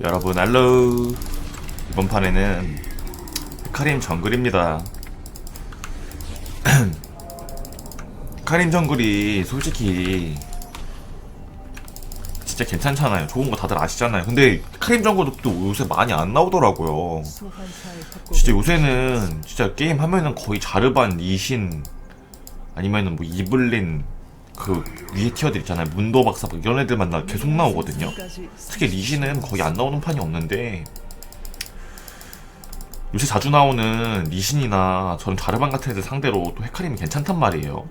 여러분 알로. 이번 판에는 카림 정글입니다. 카림 정글이 솔직히 진짜 괜찮잖아요. 좋은 거 다들 아시잖아요. 근데 카림 정글도 요새 많이 안 나오더라고요. 진짜 요새는 진짜 게임 하면은 거의 자르반, 리신 아니면은 뭐 이블린 그 위에 티어들 있잖아요. 문도 박사 막 이런 애들 만 나 계속 나오거든요. 특히 리신은 거의 안 나오는 판이 없는데 요새 자주 나오는 리신이나 저는 자르반 같은 애들 상대로 또 헤카림이 괜찮단 말이에요.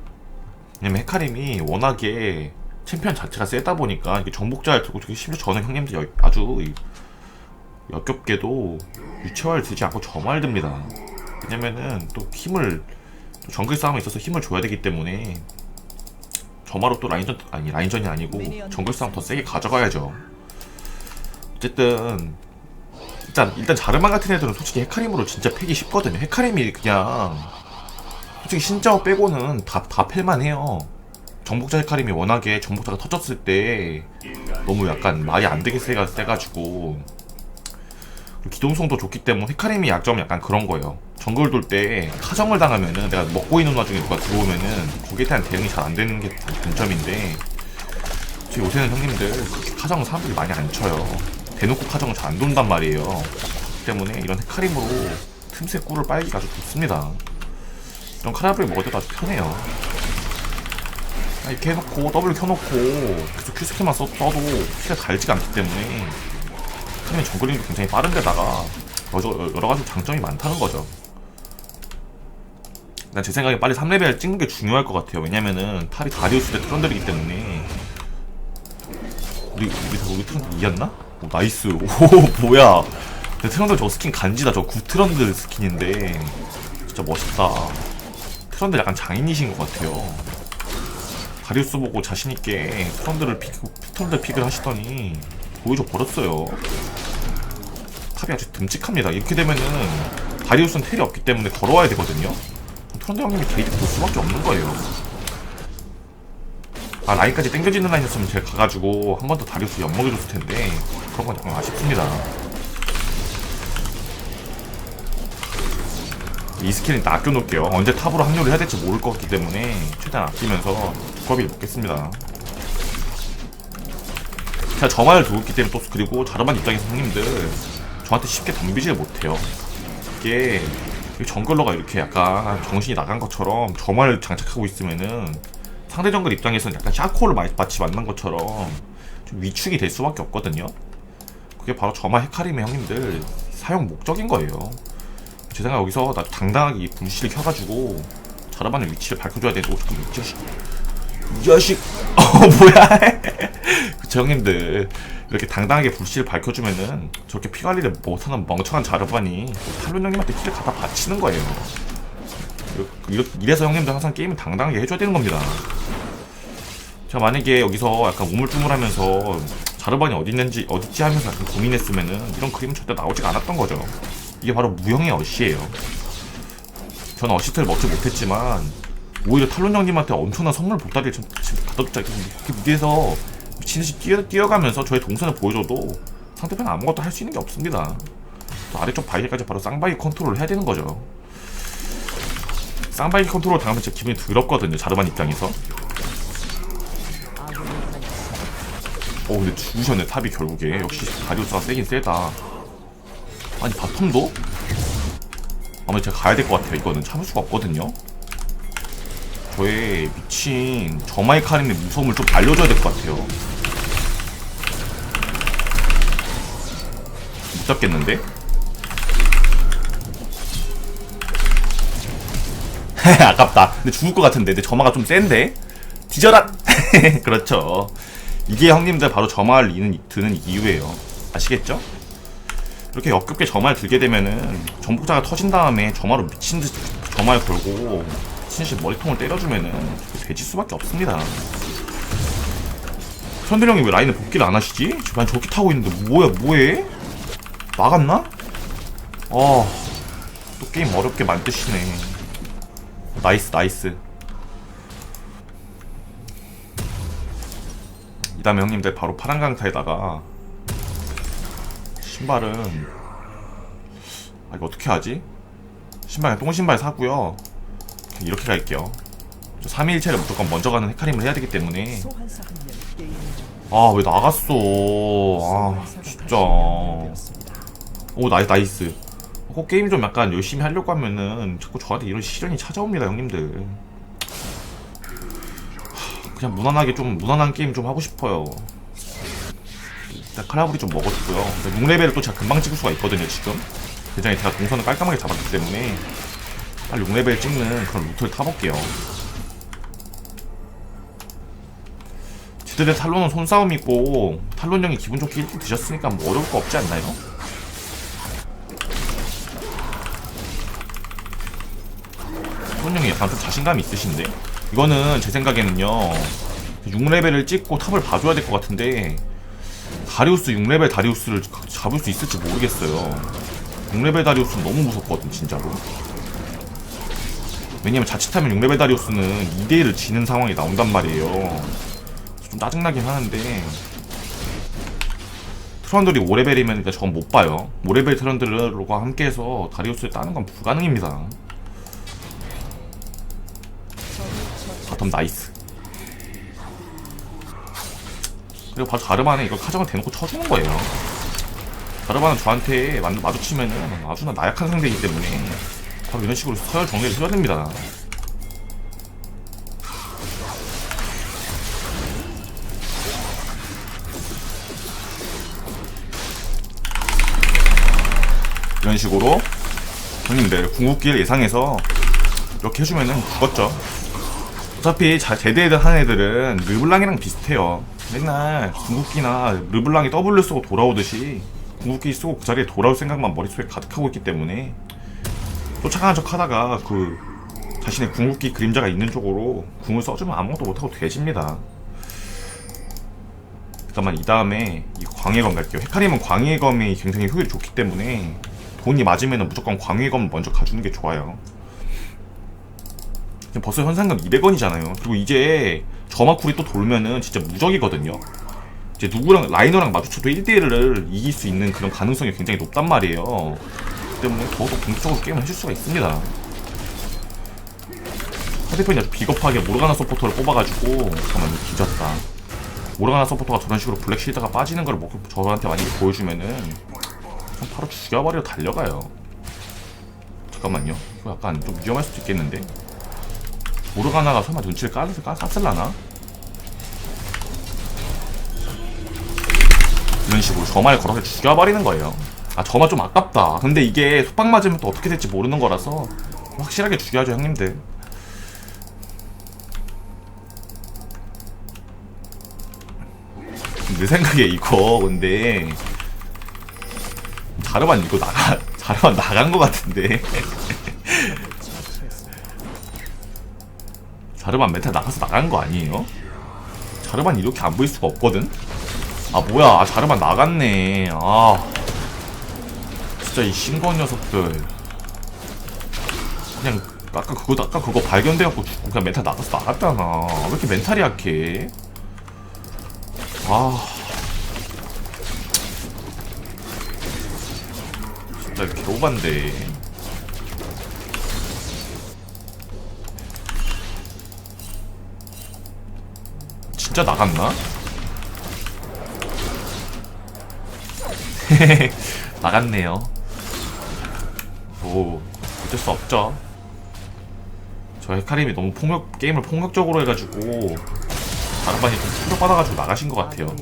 왜냐면 헤카림이 워낙에 챔피언 자체가 세다 보니까 이게 정복자를 들고 심지어 저는 형님들 여- 아주 이- 역겹게도 유채화를 들지 않고 점화를 듭니다. 왜냐면은 또 힘을 또 정글 싸움에 있어서 힘을 줘야 되기 때문에 점화로 또 라인전 아니 라인전이 아니고 정글 싸움 더 세게 가져가야죠. 어쨌든 일단 일단 자르만 같은 애들은 솔직히 헤카림으로 진짜 패기 쉽거든요. 헤카림이 그냥 솔직히 신짜오 빼고는 다, 다 팰만 해요. 정복자 헤카림이 워낙에 정복자가 터졌을 때 너무 약간 말이 안 되게 세가, 세가지고 기동성도 좋기 때문에 헤카림이 약점은 약간 그런 거예요 정글 돌 때 카정을 당하면은 내가 먹고 있는 와중에 누가 들어오면은 거기에 대한 대응이 잘 안 되는 게 단점인데 저 요새는 형님들 그렇게 카정을 사람들이 많이 안 쳐요. 대놓고 카정을 잘 안 돈단 말이에요. 때문에 이런 헤카림으로 틈새 꿀을 빨기가 아주 좋습니다. 이런 카라브를 먹을 때도 아주 편해요. 아, 이렇게 해놓고 더블 켜놓고 계속 큐스킬만 써, 써도 피가 달지가 않기 때문에 카림의 정글링도 굉장히 빠른데다가 여러 가지 장점이 많다는 거죠 난제 생각에 빨리 3레벨 찍는 게 중요할 것 같아요. 왜냐면은 탑이 다리우스 대 트런들이기 때문에. 우리 우리 우리 트런들 이겼나? 오 나이스. 오 뭐야. 근데 트런들 저 스킨 간지다. 저 구트런들 스킨인데. 진짜 멋있다. 트런들 약간 장인이신 것 같아요. 다리우스 보고 자신 있게 트런들을 픽 트런들 픽을 하시더니 보여줘 버렸어요. 탑이 아주 듬직합니다. 이렇게 되면은 다리우스는 텔이 없기 때문에 걸어와야 되거든요 형님이 게이트 볼 수밖에 없는 거예요. 아 라인까지 땡겨지는 라인이었으면 제가 가가지고 한 번 더 다리우스 엿먹여줬을 텐데 그런 건 약간 아쉽습니다. 이 스킬은 다 아껴놓을게요. 언제 탑으로 합류를 해야 될지 모를 것 같기 때문에 최대한 아끼면서 두꺼비를 먹겠습니다. 제가 저만을 두고 있기 때문에 또 그리고 자르반 입장에서 형님들 저한테 쉽게 덤비질 못해요. 이게 이 정글러가 이렇게 약간 정신이 나간 것처럼 저만을 장착하고 있으면은 상대 정글 입장에서는 약간 샤코를 마- 마치 만난 것처럼 좀 위축이 될 수밖에 없거든요. 그게 바로 저만 헤카림의 형님들 사용 목적인 거예요. 제 생각 여기서 나 당당하게 이 불씨를 켜가지고 자르반의 위치를 밝혀줘야 되는데 오 잠깐만 이 자식 이 자식! 어 뭐야? 그쵸 형님들 이렇게 당당하게 불씨를 밝혀주면은 저렇게 피 관리를 못하는 멍청한 자르반이 탈론 형님한테 키를 갖다 바치는 거예요. 이래서 형님들 항상 게임을 당당하게 해줘야 되는 겁니다. 제가 만약에 여기서 약간 우물쭈물하면서 자르반이 어디 있는지 어딨지 하면서 약간 고민했으면은 이런 그림은 절대 나오지가 않았던 거죠. 이게 바로 무형의 어시예요. 저는 어시트를 먹지 못했지만 오히려 탈론 형님한테 엄청난 선물 보따리를 지금 이렇게 무대에서 미친듯이 뛰어, 뛰어가면서 저의 동선을 보여줘도 상대편은 아무것도 할 수 있는 게 없습니다. 또 아래쪽 바이게까지 바로 쌍바이 컨트롤을 해야 되는 거죠. 쌍바이 컨트롤 당하면 진짜 기분이 더럽거든요 자르반 입장에서. 어 근데 죽으셨네 탑이 결국에. 역시 다리우스가 세긴 세다. 아니 바텀도? 아마 제가 가야 될 것 같아요 이거는. 참을 수가 없거든요. 저의 미친 저마이 카림의 무서움을 좀 알려줘야 될 것 같아요 잡겠는데? 아깝다 근데 죽을 것 같은데 근데 저마가 좀 센데? 뒤져라! 그렇죠 이게 형님들 바로 저마를 이는, 드는 이유예요 아시겠죠? 이렇게 역겹게 점화를 들게 되면은 정복자가 터진 다음에 점화로 미친 듯이 점화를 걸고 듯이 머리통을 때려주면은 돼지 수밖에 없습니다. 현들 형이 왜 라인에 복귀를 안 하시지? 지금 저기 타고 있는데 뭐야 뭐해? 나갔나? 어, 또 게임 어렵게 만드시네. 나이스 나이스. 이 다음에 형님들 바로 파란 강타에다가 신발은 아 이거 어떻게 하지? 신발 똥신발 사고요 이렇게 갈게요 저 3일체를 무조건 먼저 가는 헤카림을 해야 되기 때문에 아 왜 나갔어 아 진짜 오 나이, 나이스. 꼭 게임 좀 약간 열심히 하려고 하면은 자꾸 저한테 이런 시련이 찾아옵니다 형님들. 하, 그냥 무난하게 좀 무난한 게임 좀 하고 싶어요. 일단 칼라브리 좀 먹었고요. 6레벨을 또 제가 금방 찍을 수가 있거든요 지금. 대장에 제가 동선을 깔끔하게 잡았기 때문에 빨리 6레벨 찍는 그런 루트를 타볼게요. 지들의 탈론은 손싸움이고 탈론 형이 기분 좋게 1등 드셨으니까 뭐 어려울 거 없지 않나요? 약간 좀 자신감이 있으신데? 이거는 제 생각에는요 6레벨을 찍고 탑을 봐줘야 될 것 같은데 다리우스 6레벨 다리우스를 잡을 수 있을지 모르겠어요. 6레벨 다리우스는 너무 무섭거든 진짜로. 왜냐면 자칫하면 6레벨 다리우스는 2대1을 지는 상황이 나온단 말이에요. 좀 짜증나긴 하는데 트런들이 5레벨이면 저건 못 봐요. 5레벨 트런들과 함께해서 다리우스를 따는 건 불가능입니다 바텀 나이스. 그리고 바로 자르반에 이거 카정을 대놓고 쳐주는 거예요. 자르반은 저한테 마- 마주치면은 아주나 나약한 상대이기 때문에 바로 이런 식으로 서열 정리를 해줘야 됩니다. 이런 식으로 형님들 궁극기를 예상해서 이렇게 해주면은 죽었죠 어차피 자, 제대를 한 애들은 르블랑이랑 비슷해요. 맨날 궁극기나 르블랑이 W 쓰고 돌아오듯이 궁극기 쓰고 그 자리에 돌아올 생각만 머릿속에 가득하고 있기 때문에 쫓아가는 척 하다가 그 자신의 궁극기 그림자가 있는 쪽으로 궁을 써주면 아무것도 못하고 되집니다. 잠깐만 이 다음에 이 광해검 갈게요. 헤카림은 광해검이 굉장히 효율이 좋기 때문에 돈이 맞으면 무조건 광해검 먼저 가주는 게 좋아요 벌써 현상금 200원이잖아요. 그리고 이제 저마쿨이 또 돌면은 진짜 무적이거든요. 이제 누구랑 라이너랑 마주쳐도 1대1을 이길 수 있는 그런 가능성이 굉장히 높단 말이에요. 그 때문에 더욱더 공격적으로 게임을 해줄 수가 있습니다. 헤드폰이 아주 비겁하게 모르가나 서포터를 뽑아가지고 잠깐만 뒤졌다. 모르가나 서포터가 저런 식으로 블랙 실드가 빠지는 걸 먹고 저한테 만약에 보여주면은 바로 죽여버리러 달려가요. 잠깐만요. 이거 약간 좀 위험할 수도 있겠는데 모르가나가 설마 눈치를 까, 까, 깠을라나? 이런 식으로 저만을 걸어서 죽여버리는 거예요. 아 저만 좀 아깝다. 근데 이게 속박 맞으면 또 어떻게 될지 모르는 거라서 확실하게 죽여야죠 형님들. 내 생각에 이거 근데 자르반 이거 나가 자르반 나간 거 같은데 자르반 멘탈 나가서 나간 거 아니에요? 자르반 이렇게 안 보일 수가 없거든? 아 뭐야. 아, 자르반 나갔네. 아. 진짜 이 신건 녀석들. 그냥 아까 그거 아까 그거 발견돼갖고 죽고 그냥 멘탈 나가서 나갔잖아. 왜 이렇게 멘탈이 약해? 아. 진짜 개오반데 진짜 나갔나? 나갔네요. 오 어쩔 수 없죠. 저 헤카림이 너무 폭력 게임을 폭력적으로 해가지고 다른 반이 좀 충격받아가지고 나가신 것 같아요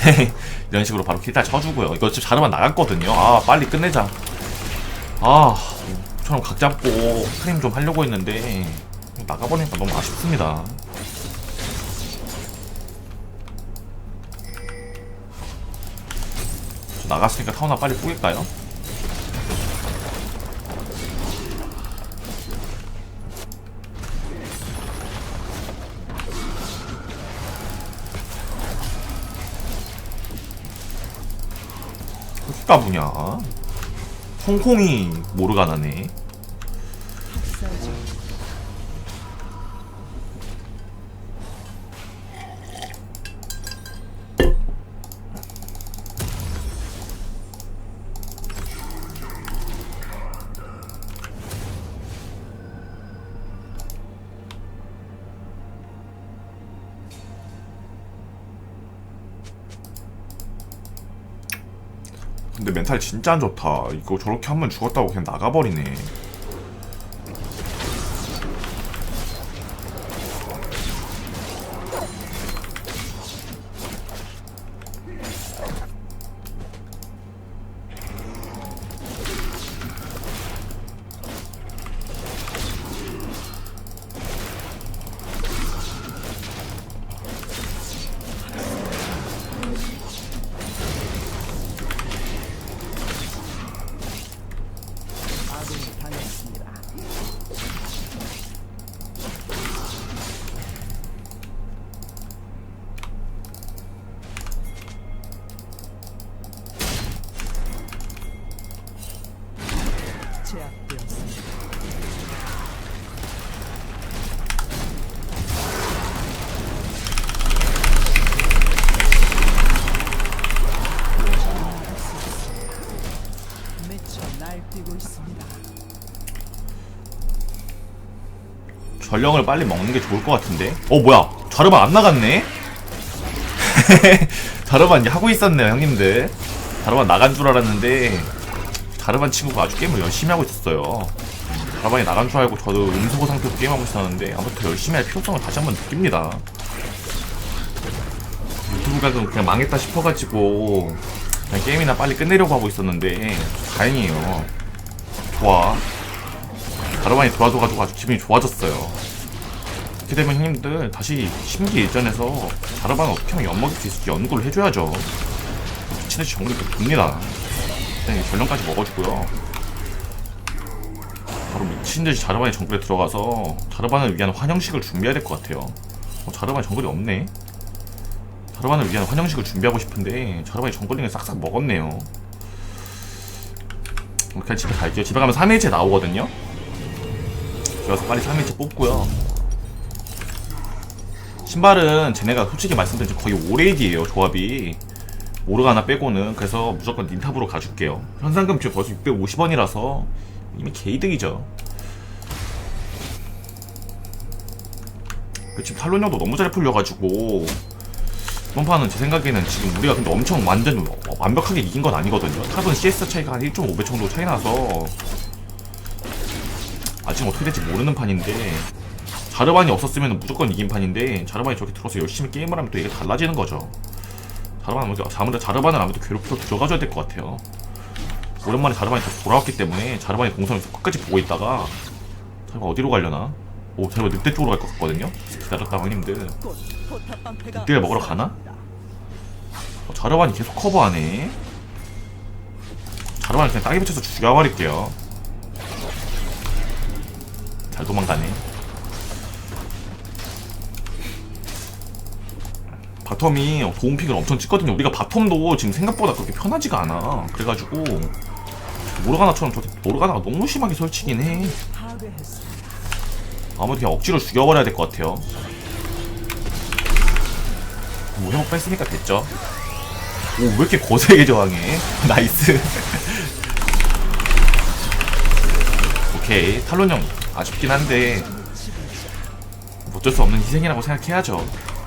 이런 식으로 바로 킬딸 쳐주고요. 이거 지금 자르만 나갔거든요. 아 빨리 끝내자. 아 저처럼 각 잡고 크림 좀 하려고 했는데 나가버리니까 너무 아쉽습니다. 저 나갔으니까 타워나 빨리 뿌릴까요? 어디다 부냐? 홍콩이 모르가나네 멘탈 진짜 안 좋다. 이거 저렇게 한 번 죽었다고 그냥 나가버리네 미쳐 날뛰고 있습니다. 전령을 빨리 먹는 게 좋을 것 같은데? 어 뭐야? 자르반 안 나갔네? 자르반 하고 있었네요 형님들. 자르반 나간 줄 알았는데 자르반 친구가 아주 게임을 열심히 하고 있었어요. 자르반이 나간 줄 알고 저도 음소거 상태로 게임하고 있었는데 아무튼 열심히 할 필요성을 다시 한번 느낍니다. 유튜브가 좀 그냥 망했다 싶어가지고 그냥 게임이나 빨리 끝내려고 하고 있었는데 다행이에요 좋아 가르반이 돌아줘가지고 아주 기분이 좋아졌어요. 이렇게 되면 형님들 다시 심기 일전에서 가르반을 어떻게 하면 엿먹일 수 있을지 연구를 해줘야죠. 미친듯이 정글이 또 돕니다. 이 전령까지 먹어주고요. 바로 미친듯이 자르반이 정글에 들어가서 자르반을 위한 환영식을 준비해야 될 것 같아요. 어, 자르반이 정글이 없네. 자르반을 위한 환영식을 준비하고 싶은데 자르반이 정글링을 싹싹 먹었네요. 그냥 집에 갈게요. 집에 가면 3일째 나오거든요. 그래서 빨리 3일째 뽑고요. 신발은 쟤네가 솔직히 말씀드린 거의 오레이디에요 조합이 오르가나 빼고는 그래서 무조건 닌탑으로 가줄게요 현상금 지금 벌써 650원이라서 이미 개이득이죠 그 지금 탈론형도 너무 잘 풀려가지고 이번 판은 제 생각에는 지금 우리가 근데 엄청 완전 완벽하게 이긴 건 아니거든요 탑은 CS 차이가 한 1.5배 정도 차이 나서 아직 어떻게 될지 모르는 판인데 자르반이 없었으면 무조건 이긴 판인데 자르반이 저렇게 들어서 열심히 게임을 하면 또 이게 달라지는 거죠. 자르반 아무래도 자르반을 아무래도 괴롭혀 들어가줘야 될 것 같아요. 오랜만에 자르반이 다시 돌아왔기 때문에 자르반이 동선에서 끝까지 보고 있다가 자르반 어디로 가려나? 오 자르반 늑대 쪽으로 갈 것 같거든요. 기다렸다 형님들. 늑대를 먹으러 가나? 어, 자르반이 계속 커버하네. 자르반을 그냥 땅에 붙여서 죽여버릴게요. 잘 도망가네. 바텀이 도움픽을 엄청 찍거든요. 우리가 바텀도 지금 생각보다 그렇게 편하지가 않아. 그래가지고 모르가나처럼 저렇게 모르가나가 너무 심하게 설치긴 해. 아무튼 억지로 죽여버려야 될 것 같아요. 뭐 회복 뺐으니까 됐죠. 오, 왜 이렇게 거세게 저항해? 나이스. 오케이. 탈론 형 아쉽긴 한데, 어쩔 수 없는 희생이라고 생각해야죠.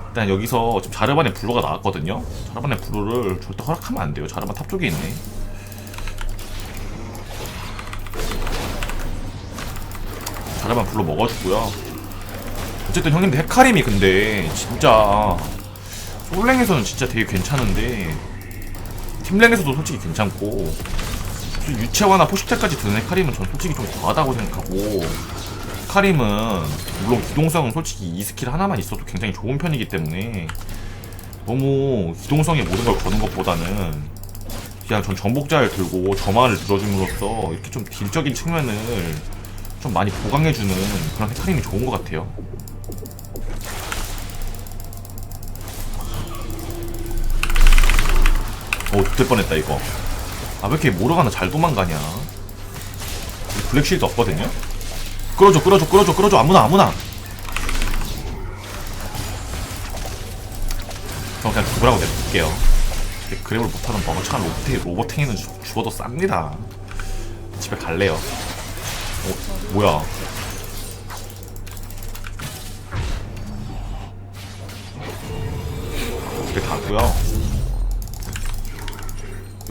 일단 여기서 지금 자르반의 블루가 나왔거든요. 자르반의 블루를 절대 허락하면 안 돼요. 자르반 탑 쪽에 있네. 자르반 블루 먹어주고요. 어쨌든 형님들 헤카림이 근데 진짜 솔랭에서는 진짜 되게 괜찮은데 팀랭에서도 솔직히 괜찮고 좀 유채화나 포식자까지 드는 헤카림은 전 솔직히 좀 과하다고 생각하고 헤카림은 물론 기동성은 솔직히 이 스킬 하나만 있어도 굉장히 좋은 편이기 때문에 너무 기동성에 모든 걸 거는 것보다는 그냥 전 정복자를 들고 점화를 들어줌으로써 이렇게 좀 딜적인 측면을 좀 많이 보강해주는 그런 헤카림이 좋은 것 같아요. 오, 죽될 뻔했다, 이거. 아, 왜 이렇게 모르가나 잘 도망가냐. 블랙실드 없거든요 끌어줘 끌어줘 끌어줘 끌어줘 아무나 아무나 저 그냥 죽으라고 내볼게요 그랩을 못하는 멍청한 로봇탱이, 로봇탱이는 죽- 죽어도 쌉니다 집에 갈래요 어, 뭐야? 집에 가고요?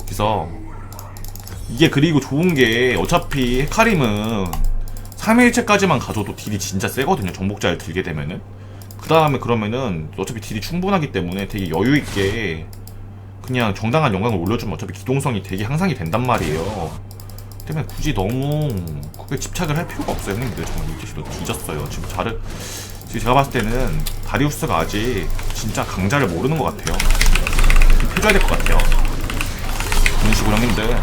여기서. 이게 그리고 좋은 게 어차피 헤카림은 3일체까지만 가져도 딜이 진짜 세거든요 정복자를 들게 되면은. 그 다음에 그러면은 어차피 딜이 충분하기 때문에 되게 여유있게 그냥 정당한 영광을 올려주면 어차피 기동성이 되게 향상이 된단 말이에요 때문에 굳이 너무 그게 집착을 할 필요가 없어요 형님들. 정말 이기시도 뒤졌어요. 지금 자르 지금 제가 봤을 때는 다리우스가 아직 진짜 강자를 모르는 것 같아요. 해줘야 될 것 같아요. 그런 식으로 형님들.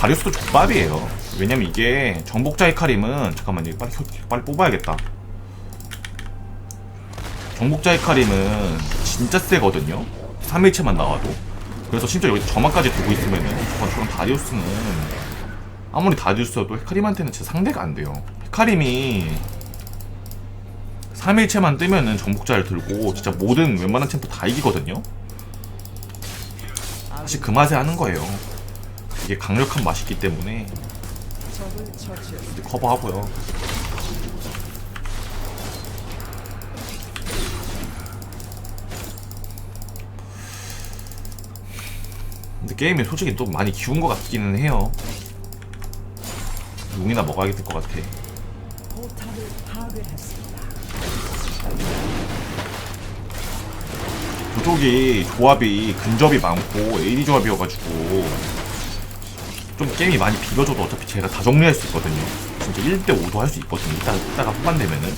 다리우스도 족밥이에요. 왜냐면 이게 정복자 헤카림은 잠깐만 이거 빨리, 켜- 빨리 뽑아야겠다. 정복자 헤카림은 진짜 세거든요. 3일체만 나와도. 그래서 진짜 여기 저만까지 두고 있으면은 저건 저런 다리우스는 아무리 다리우스여도 헤카림한테는 진짜 상대가 안 돼요 헤카림이 3일체만 뜨면은 정복자를 들고 진짜 모든 웬만한 챔프 다 이기거든요 사실 그 맛에 하는 거예요 이게 강력한 맛이 있기 때문에 커버하고요. 근데 게임이 솔직히 또 많이 기운 것 같기는 해요. 용이나 먹어야 될 것 같아. 저쪽이 조합이 근접이 많고 AD 조합이어가지고 좀 게임이 많이 비벼줘도 어차피 제가 다 정리할 수 있거든요. 진짜 1대5도 할 수 있거든요. 이따, 이따가 후반 되면은.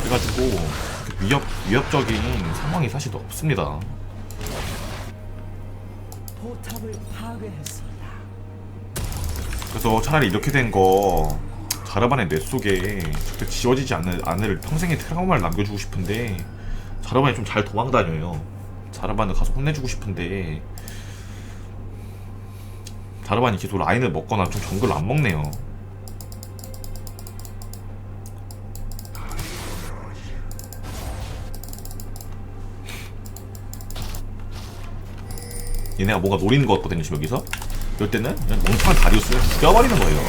그래가지고 위협, 위협적인 상황이 사실 없습니다. 포탑을 파괴했습니다. 그래서 차라리 이렇게 된 거 자르반의 뇌 속에 절대 지워지지 않을, 않을 평생의 트라우마를 남겨주고 싶은데 자르반이 좀 잘 도망다녀요. 자르반을 가서 혼내주고 싶은데 자르반이 계속 라인을 먹거나 좀 정글을 안 먹네요. 얘네가 뭔가 노리는 것 같거든요 지금 여기서 이럴 때는 그냥 멍청한 다리우스를 죽여버리는 거예요.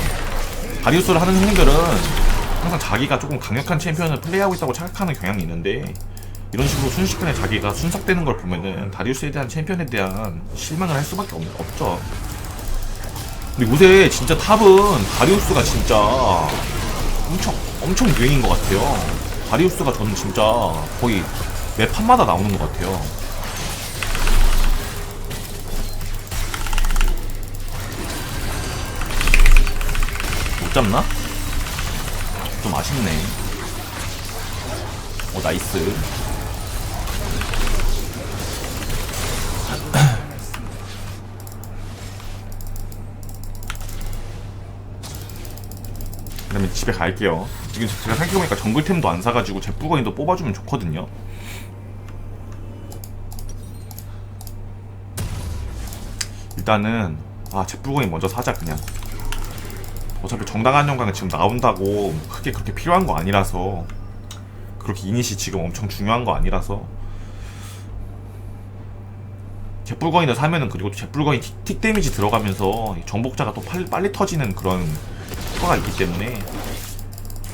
다리우스를 하는 형님들은 항상 자기가 조금 강력한 챔피언을 플레이하고 있다고 착각하는 경향이 있는데 이런 식으로 순식간에 자기가 순삭되는 걸 보면은 다리우스에 대한 챔피언에 대한 실망을 할 수밖에 없, 없죠. 근데 요새 진짜 탑은 다리우스가 진짜 엄청 엄청 유행인 것 같아요. 다리우스가 저는 진짜 거의 매 판마다 나오는 것 같아요 못 잡나? 좀 아쉽네. 오, 나이스. 그 다음에 집에 갈게요. 지금 제가 생각해보니까 정글템도 안 사가지고 제뿔거인도 뽑아주면 좋거든요. 일단은 아 제뿔거인 먼저 사자 그냥. 어차피 정당한 영광은 지금 나온다고 크게 그렇게 필요한 거 아니라서 그렇게 이닛이 지금 엄청 중요한 거 아니라서 jet불거인을 사면은 그리고 또 jet불거인 틱, 틱 데미지 들어가면서 이 정복자가 또 빨리, 빨리 터지는 그런 효과가 있기 때문에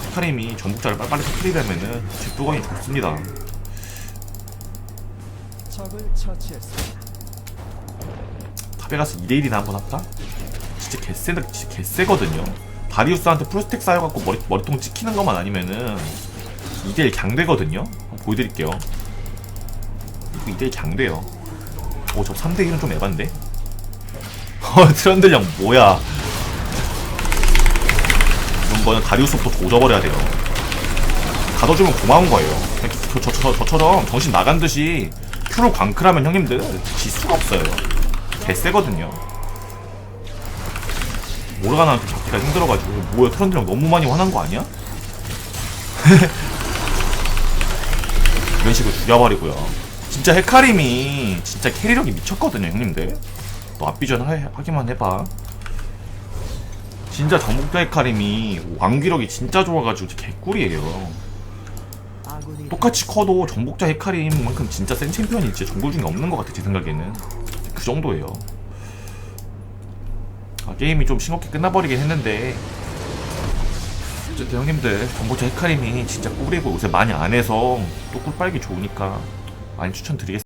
헤카림이 정복자를 빨리빨리 터트리려면은 jet불거인이 좋습니다 적을 처치했습니다. 가서 2대1이나 한번 할까? 진짜 개쎄, 진짜 개쎄거든요. 다리우스한테 풀스택 쌓여갖고 머리, 머리통 찍히는 것만 아니면은 2대1 강되거든요. 보여드릴게요. 이거 2대1 강돼요. 오, 저 3대1은 좀 에반데? 어, 트런들 형, 뭐야. 이런 거는 다리우스부터 조져버려야 돼요. 가둬주면 고마운 거예요. 저, 저, 저, 저처럼 정신 나간 듯이 큐로 광클하면 형님들 질 수가 없어요. 개쎄거든요. 모르가나한테 잡기가 힘들어가지고 뭐야 트런들 형 너무 많이 화난 거 아니야? 이런 식으로 죽여버리고요. 진짜 헤카림이 진짜 캐리력이 미쳤거든요, 형님들. 너 앞비전 하, 하기만 해봐. 진짜 정복자 헤카림이 왕기력이 진짜 좋아가지고 개꿀이에요. 똑같이 커도 정복자 헤카림만큼 진짜 센 챔피언이 진짜 정글 중에 없는 것 같아 제 생각에는 그 정도예요. 아, 게임이 좀 싱겁게 끝나버리긴 했는데 어쨌든 형님들 정복자 헤카림이 진짜 꿀이고 요새 많이 안 해서 또 꿀 빨기 좋으니까 많이 추천드리겠습니다.